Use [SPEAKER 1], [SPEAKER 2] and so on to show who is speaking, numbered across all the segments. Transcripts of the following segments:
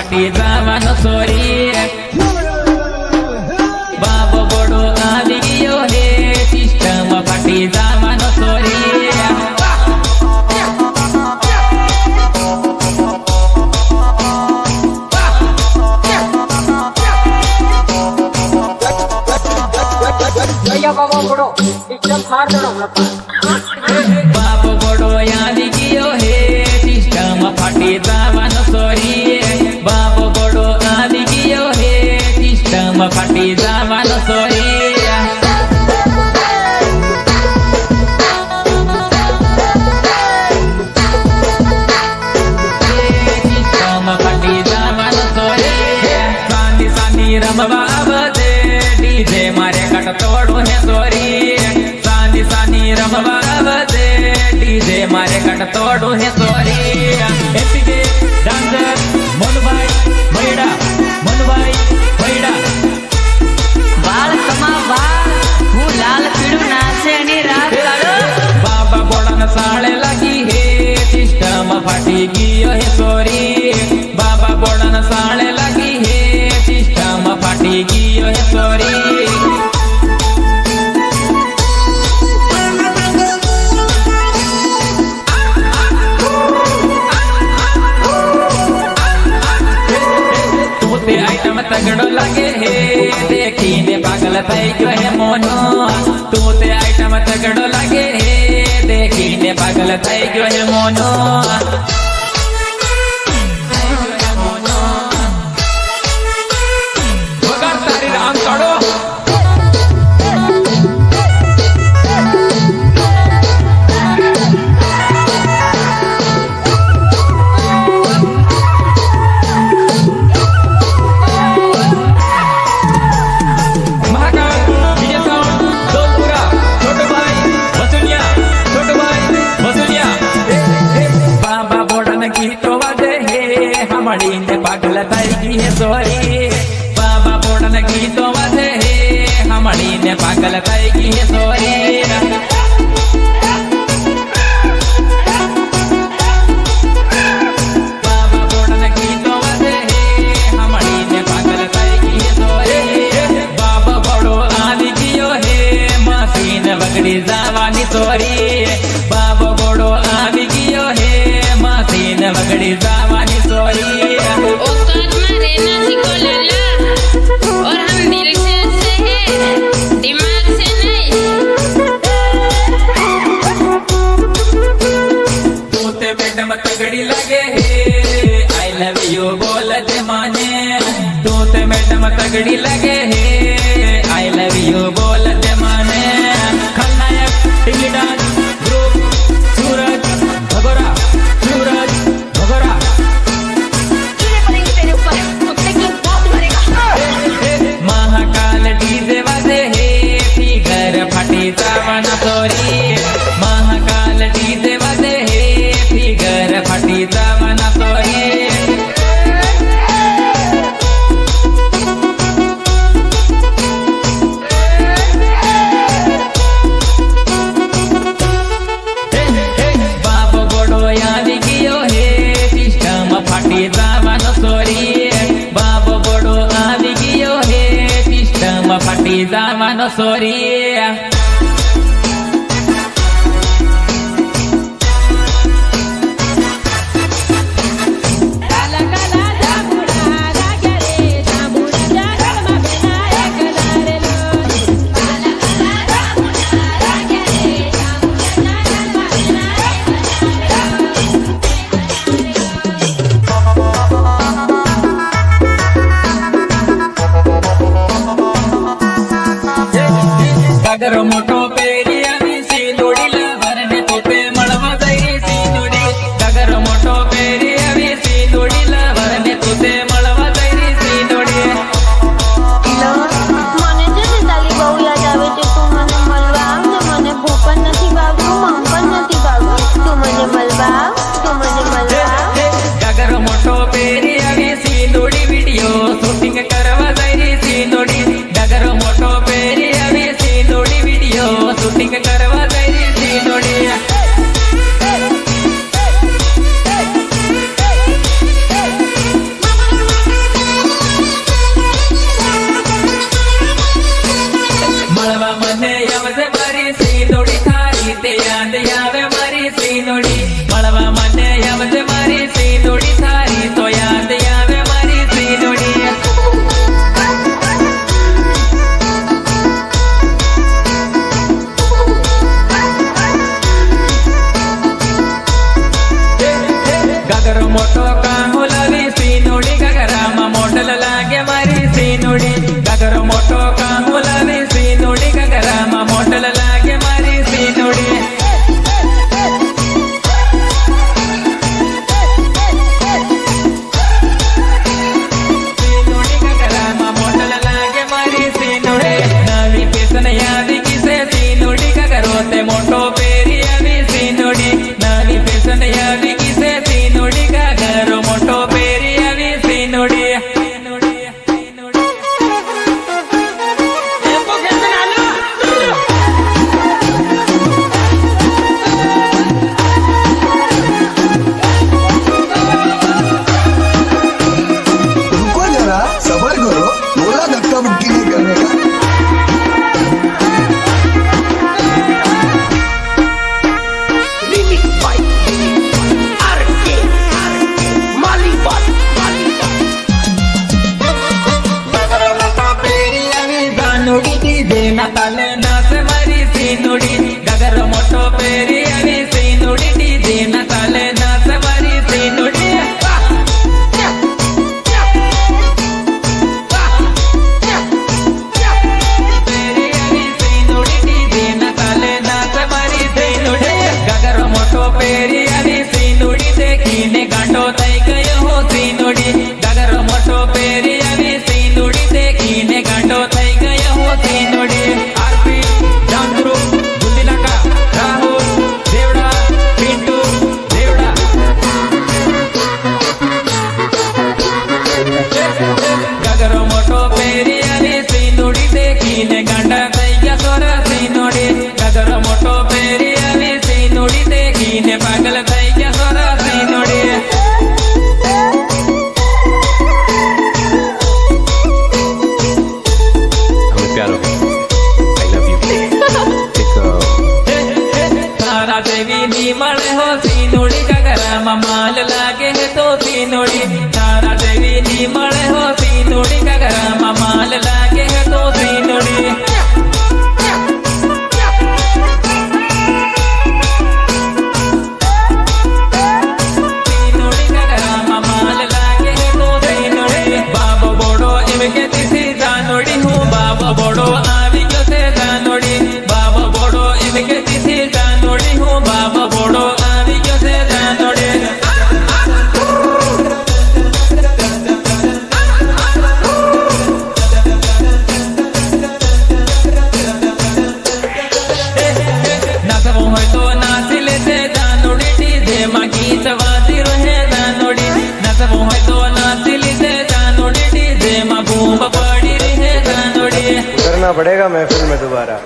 [SPEAKER 1] ફાટી જવાનો સોરી બાબો બોડો આવી ગયો હે સિસ્ટમ ફાટી જવાનો સોરી
[SPEAKER 2] બાબો બોડો એકદમ હાર દડો
[SPEAKER 1] Acordo, oh, respondo. દેખીને પાગલ ભાઈ ગયો હે મોનો. તું તે આઈટમ તગડો લાગે હે. દેખીને પાગલ થઈ ગયો હે મોનો. તગડી લાગે no sorria પડે હો
[SPEAKER 3] સીનુડી કાગરામાં માલ લાગે હે તો સીનુડી તારા દેવી ની મળે હો સીનુડી કાગરામાં માલ લાગે હે તો સીનુડી
[SPEAKER 1] पड़ेगा महफिल में दोबारा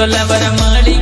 [SPEAKER 1] தொல்லவர மாளிகை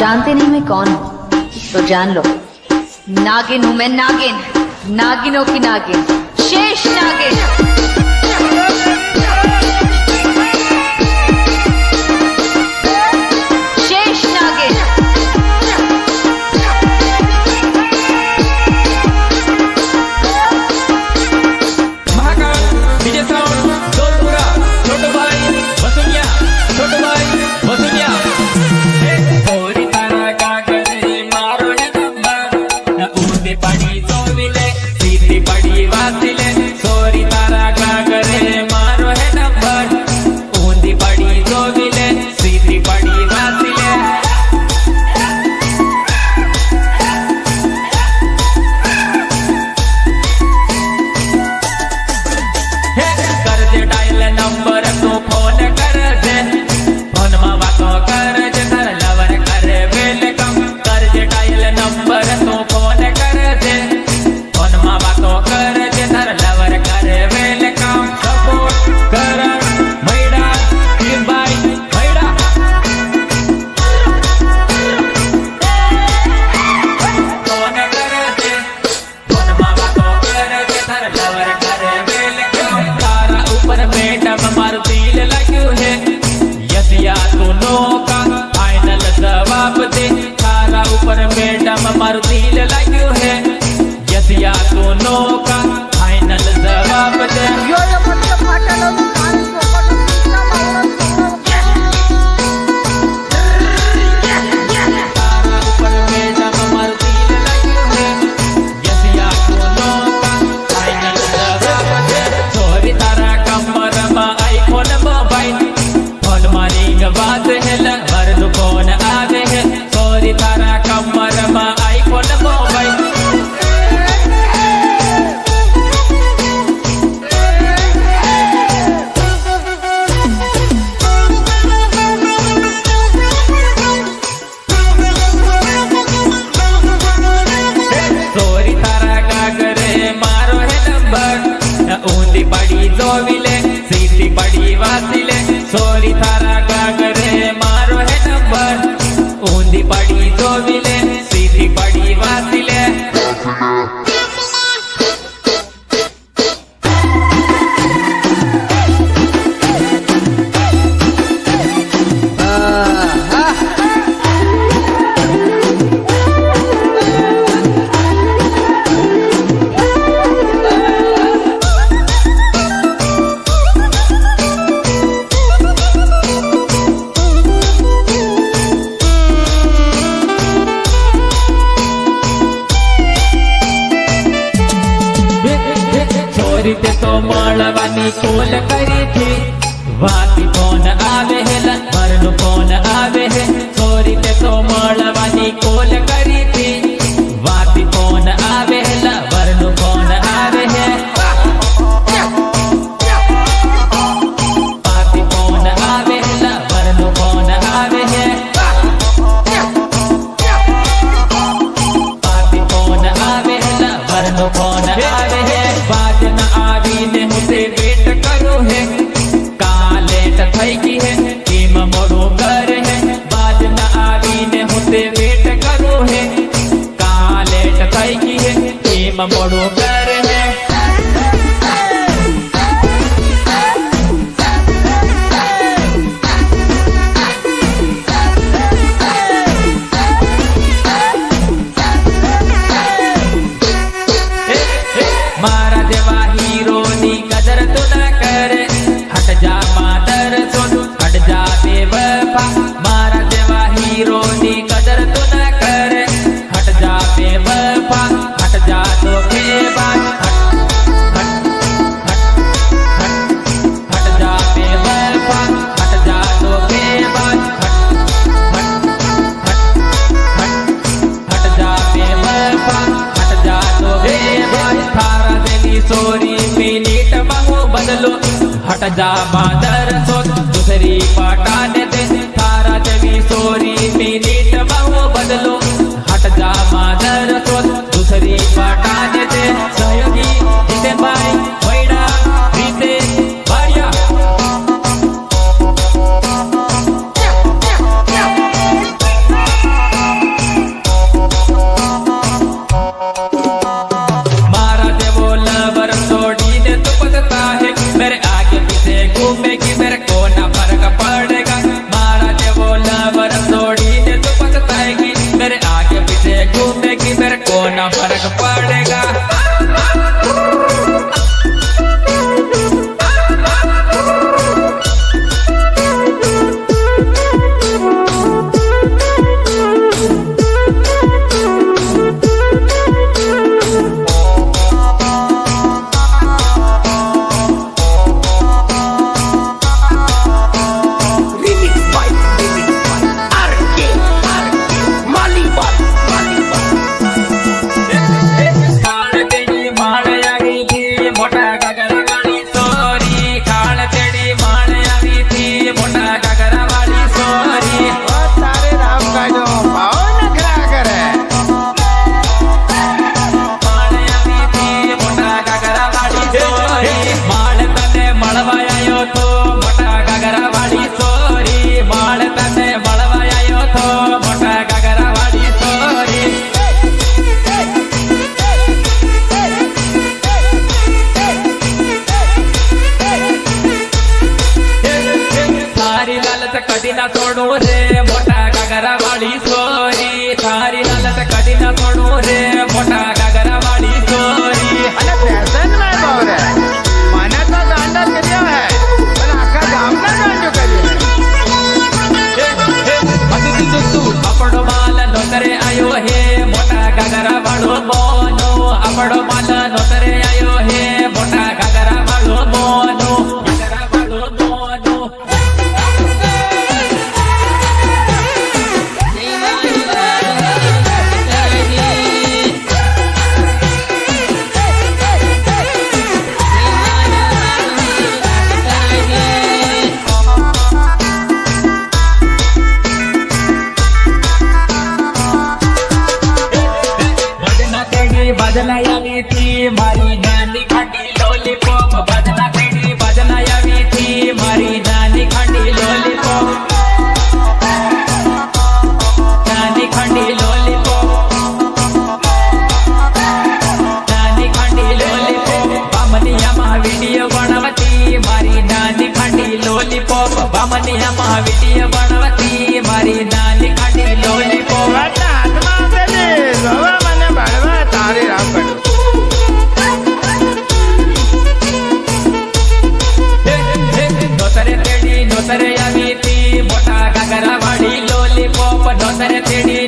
[SPEAKER 4] जानते नहीं मैं कौन हूँ तो जान लो नागिन हूँ मैं नागिन नागिनों की नागिन शेष नागिन
[SPEAKER 1] દિલ લાગ્યું હે યદિયા તો નો કા થી વાતી કોણ આવે હે? લંબરનું કોણ આવે હે? સોરી તે તો મળવાની કોલ કરી થી લાલચ કદી ના છોડું રે મોટા કાગરા વાળી સોરી. તારી લાલચ કદી ના છોડું રે મોટા કાગરા વાળી સોરી.
[SPEAKER 5] અને ફેશન મે બાવરે મને તો દાંડા કર્યો. હે
[SPEAKER 1] મોટા કાગરા વાળો બોનો આપણો માલ નોતરે આયો હે મોટા தேடி